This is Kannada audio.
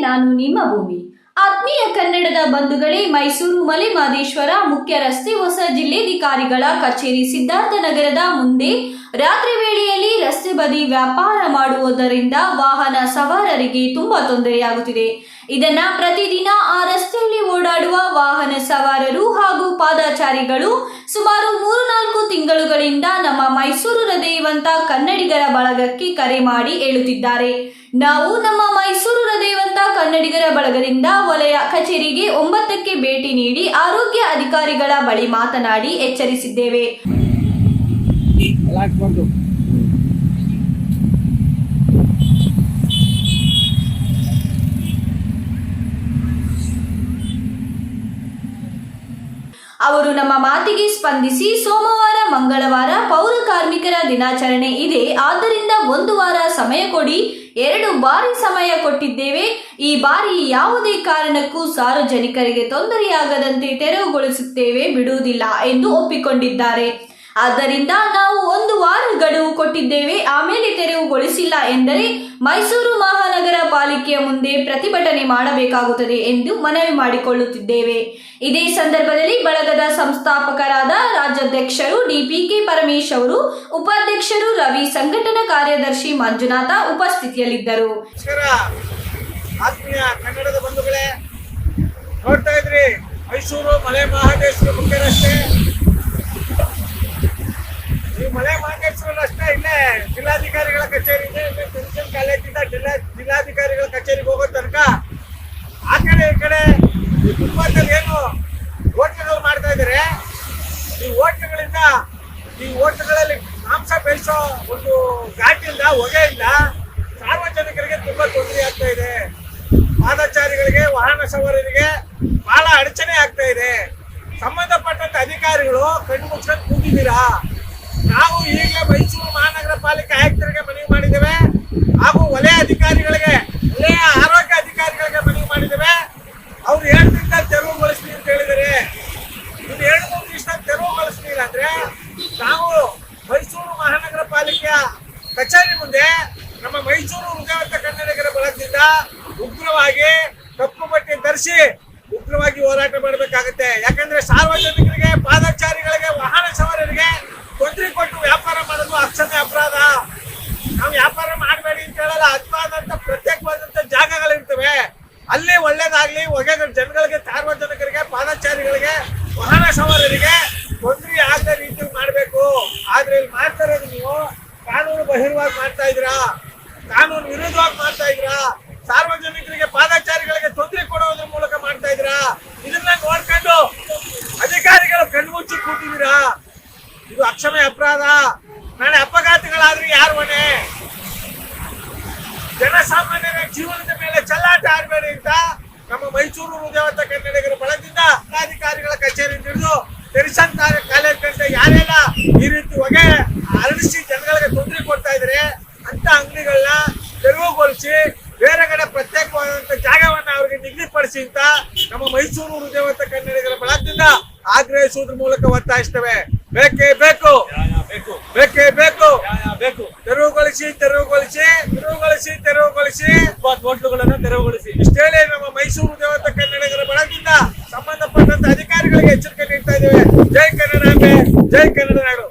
ನಾನು ನಿಮ್ಮ ಭೂಮಿ. ಆತ್ಮೀಯ ಕನ್ನಡದ ಬಂಧುಗಳೇ, ಮೈಸೂರು ಮಲೆಮಾದೇಶ್ವರ ಮುಖ್ಯ ರಸ್ತೆ ಹೊಸ ಜಿಲ್ಲಾಧಿಕಾರಿಗಳ ಕಚೇರಿ ಸಿದ್ಧಾರ್ಥ ನಗರದ ಮುಂದೆ ರಾತ್ರಿ ವೇಳೆಯಲ್ಲಿ ರಸ್ತೆ ಬದಿ ವ್ಯಾಪಾರ ಮಾಡುವುದರಿಂದ ವಾಹನ ಸವಾರರಿಗೆ ತುಂಬಾ ತೊಂದರೆಯಾಗುತ್ತಿದೆ. ಇದನ್ನ ಪ್ರತಿದಿನ ಆ ರಸ್ತೆಯಲ್ಲಿ ಓಡಾಡುವ ವಾಹನ ಸವಾರರು ಹಾಗೂ ಪಾದಚಾರಿಗಳು ಸುಮಾರು ಮೂರು ನಾಲ್ಕು ಮೈಸೂರು ಹೃದಯವಂತ ಕನ್ನಡಿಗರ ಬಳಗಕ್ಕೆ ಕರೆ ಮಾಡಿ ಹೇಳುತ್ತಿದ್ದಾರೆ. ನಾವು ನಮ್ಮ ಮೈಸೂರು ಹೃದಯವಂತ ಕನ್ನಡಿಗರ ಬಳಗದಿಂದ ವಲಯ ಕಚೇರಿಗೆ ಒಂಬತ್ತಕ್ಕೆ ಭೇಟಿ ನೀಡಿ ಆರೋಗ್ಯ ಅಧಿಕಾರಿಗಳ ಬಳಿ ಮಾತನಾಡಿ ಎಚ್ಚರಿಸಿದ್ದೇವೆ. ಅವರು ನಮ್ಮ ಮಾತಿಗೆ ಸ್ಪಂದಿಸಿ ಸೋಮವಾರ, ಮಂಗಳವಾರ ಪೌರ ಕಾರ್ಮಿಕರ ದಿನಾಚರಣೆ ಇದೆ. ಆದ್ದರಿಂದ ಒಂದು ವಾರ ಸಮಯ ಕೊಡಿ. ಎರಡು ಬಾರಿ ಸಮಯ ಕೊಟ್ಟಿದ್ದೇವೆ. ಈ ಬಾರಿ ಯಾವುದೇ ಕಾರಣಕ್ಕೂ ಸಾರ್ವಜನಿಕರಿಗೆ ತೊಂದರೆಯಾಗದಂತೆ ತೆರವುಗೊಳಿಸುತ್ತೇವೆ. ಬಿಡುವುದಿಲ್ಲ ಎಂದು ಒಪ್ಪಿಕೊಂಡಿದ್ದಾರೆ. ಆದ್ದರಿಂದ ನಾವು ಒಂದು ವಾರ ಗಡುವು ಕೊಟ್ಟಿದ್ದೇವೆ ಆಮೇಲೆ ತೆರವುಗೊಳಿಸಿಲ್ಲ ಎಂದರೆ ಮೈಸೂರು ಮಹಾನಗರ ಪಾಲಿಕೆಯ ಮುಂದೆ ಪ್ರತಿಭಟನೆ ಮಾಡಬೇಕಾಗುತ್ತದೆ ಎಂದು ಮನವಿ ಮಾಡಿಕೊಳ್ಳುತ್ತಿದ್ದೇವೆ. ಇದೇ ಸಂದರ್ಭದಲ್ಲಿ ಬಳಗದ ಸಂಸ್ಥಾಪಕರಾದ ರಾಜ್ಯಾಧ್ಯಕ್ಷರು ಡಿಪಿಕೆ ಪರಮೇಶ್ ಅವರು, ಉಪಾಧ್ಯಕ್ಷರು ರವಿ ಸಂಘಟನಾ ಕಾರ್ಯದರ್ಶಿ ಮಂಜುನಾಥ ಉಪಸ್ಥಿತಿಯಲ್ಲಿದ್ದರು. ಮೈಸೂರು ಮಲೆ ಮಹದೇಶ್ವರ ಮುಖ್ಯ ಈ ಮಳೆ ಮಹದೇಶ್ವರ ಇಲ್ಲೇ ಜಿಲ್ಲಾಧಿಕಾರಿಗಳ ಕಚೇರಿ ಇದೆ ಪೆನ್ಷನ್ ಕಾಲೇಜಿಂದ ಜಿಲ್ಲಾ, ಜಿಲ್ಲಾಧಿಕಾರಿಗಳ ಕಚೇರಿಗೆ ಹೋಗೋ ತನಕ ಆ ಕಡೆ ಈ ಕಡೆ ಈ ಏನು ಹೋಟ್ಲುಗಳು ಮಾಡ್ತಾ ಇದ್ದಾರೆ. ಈ ಹೋಟ್ಲುಗಳಿಂದ ಈ ಹೋಟ್ಲುಗಳಲ್ಲಿ ಮಾಂಸ ಬೆಳೆಸೋ ಒಂದು ಘಾಟಿಂದ ಹೊಗೆಯಿಂದ ಸಾರ್ವಜನಿಕರಿಗೆ ತುಂಬಾ ತೊಂದರೆ ಆಗ್ತಾ ಇದೆ. ಪಾದಚಾರಿಗಳಿಗೆ, ವಾಹನ ಸವಾರರಿಗೆ ಬಹಳ ಅಡಚಣೆ ಆಗ್ತಾ ಇದೆ. ಸಂಬಂಧಪಟ್ಟಂತ ಅಧಿಕಾರಿಗಳು ಕಣ್ಣು ಮುಚ್ಕೊಂಡು ಕೂಗಿದ್ದೀರಾ ನಾವು ಈಗಲೇ ಮೈಸೂರು ಮಹಾನಗರ ಪಾಲಿಕೆ ಆಯುಕ್ತರಿಗೆ ಮನವಿ ಮಾಡಿದ್ದೇವೆ. ಹಾಗೂ ವಲಯ ಅಧಿಕಾರಿಗಳಿಗೆ, ವಲಯ ಆರೋಗ್ಯ ಅಧಿಕಾರಿಗಳಿಗೆ ಮನವಿ ಮಾಡಿದ್ದೇವೆ. ಅವ್ರು ಹೇಳ್ತಿದ್ದ ತೆರವುಗೊಳಿಸ್ತೀವಿ ಅಂತ ಹೇಳಿದರೆ ಇನ್ನು ಎರಡು ಮೂರು ದಿವಸ ತೆರವುಗೊಳಿಸ್ಲಿಲ್ಲ ಅಂದ್ರೆ ನಾವು ಮೈಸೂರು ಮಹಾನಗರ ಪಾಲಿಕೆಯ ಕಚೇರಿ ಮುಂದೆ ನಮ್ಮ ಮೈಸೂರು ಹೃದಯವಂತ ಕನ್ನಡಿಗರ ಬಳಸಿದ್ದ ಉಗ್ರವಾಗಿ ಕಪ್ಪು ಬಟ್ಟೆ ಧರಿಸಿ ಉಗ್ರವಾಗಿ ಹೋರಾಟ ಮಾಡಬೇಕಾಗುತ್ತೆ. ಯಾಕಂದ್ರೆ ಸಾರ್ವಜನಿಕರಿಗೆ, ಪಾದಚಾರಿಗಳಿಗೆ, ವಾಹನ ಸವಾರರಿಗೆ ತೊಂದರೆ ಕೊಟ್ಟು ವ್ಯಾಪಾರ ಮಾಡೋದು ಅಕ್ಷಮ್ಯ ಅಪರಾಧ. ನಾವು ವ್ಯಾಪಾರ ಮಾಡಬೇಡಿ ಅಂತ ಹೇಳಲ್ಲ ಅದ್ವಾದಂತ ಪ್ರತ್ಯೇಕವಾದಂತ ಜಾಗಗಳಿರ್ತವೆ. ಅಲ್ಲಿ ಒಳ್ಳೇದಾಗ್ಲಿ ಹೊಗೆ ಜನಗಳಿಗೆ, ಸಾರ್ವಜನಿಕರಿಗೆ, ಪಾದಚಾರಿಗಳಿಗೆ, ವಾಹನ ಸವಾರರಿಗೆ ತೊಂದರೆ ಆಗದ ರೀತಿ ಮಾಡಬೇಕು. ಆದ್ರೆ ಇಲ್ಲಿ ಮಾಡ್ತಾರೆ ನೀವು, ಕಾನೂನು ಬಹಿರ್ವಾಗಿ ಮಾಡ್ತಾ ಇದ್ದೀರಾ? ಕಾನೂನು ವಿರುದ್ಧವಾಗಿ ಮಾಡ್ತಾ ಇದ್ದೀರಾ ಸಾರ್ವಜನಿಕರಿಗೆ ಪಾದಚಾರಿಗಳಿಗೆ ತೊಂದರೆ ಕೊಡೋದ್ರ ಮೂಲಕ ಮಾಡ್ತಾ ಇದ್ದೀರಾ ಇದನ್ನ ನೋಡ್ಕೊಂಡು ಅಧಿಕಾರಿಗಳು ಕಣ್ಮುಚ್ಚಿ ಕೂತಿದ್ದೀರಾ ಇದು ಅಕ್ಷಮೆ ಅಪರಾಧ ನಾಳೆ ಅಪಘಾತಗಳಾದ್ರೆ ಯಾರು ಹೊಣೆ ಜನಸಾಮಾನ್ಯರ ಜೀವನದ ಮೇಲೆ ಚೆಲ್ಲಾಟ ಆಡಬೇಡಿ ಅಂತ ಮೈಸೂರು ಹೃದಯವಂತ ಕನ್ನಡಿಗರ ಬಳಗದಿಂದ ಜಿಲ್ಲಾಧಿಕಾರಿಗಳ ಕಚೇರಿ ಹಿಡಿದು ತೆರಿಸಂತ ಕಾಲೇಜ್ ಕಂಡ ಯಾರೆಲ್ಲ ಈ ರೀತಿ ಹೊಗೆ ಅರಳಿಸಿ ಜನಗಳಿಗೆ ತೊಂದರೆ ಕೊಡ್ತಾ ಇದ್ರೆ ಅಂತ ಅಂಗಡಿಗಳನ್ನ ತೆರವುಗೊಳಿಸಿ ಬೇರೆ ಕಡೆ ಪ್ರತ್ಯೇಕವಾದಂತ ಜಾಗವನ್ನ ಅವರಿಗೆ ನಿಗದಿಪಡಿಸಿ ಅಂತ ನಮ್ಮ ಮೈಸೂರು ಹೃದಯವಂತ ಕನ್ನಡಿಗರ ಬಳಗದಿಂದ ಆಗ್ರಹಿಸುವುದ್ರ ಮೂಲಕ ಒತ್ತಾಯಿಸ್ತೇವೆ. ಬೇಕೇ ಬೇಕು ಬೇಕು. ಬೇಕೇ ಬೇಕು. ಬೇಕು. ತೆರವುಗೊಳಿಸಿ ತೆರವುಗೊಳಿಸಿ. ತೆರವುಗೊಳಿಸಿ ತೆರವುಗೊಳಿಸಿ ಫುಟ್ಪಾತ್ ಹೋಟ್ಲುಗಳನ್ನು ತೆರವುಗೊಳಿಸಿ. ಇಷ್ಟೇ ನಮ್ಮ ಮೈಸೂರು ದೇವತ ಕನ್ನಡಿಗರ ಬಳಗದಿಂದ ಸಂಬಂಧಪಟ್ಟಂತ ಅಧಿಕಾರಿಗಳಿಗೆ ಎಚ್ಚರಿಕೆ ನೀಡ್ತಾ ಇದ್ದೇವೆ. ಜೈ ಕನ್ನಡ ಜೈ ಕನ್ನಡ ನಾಡು.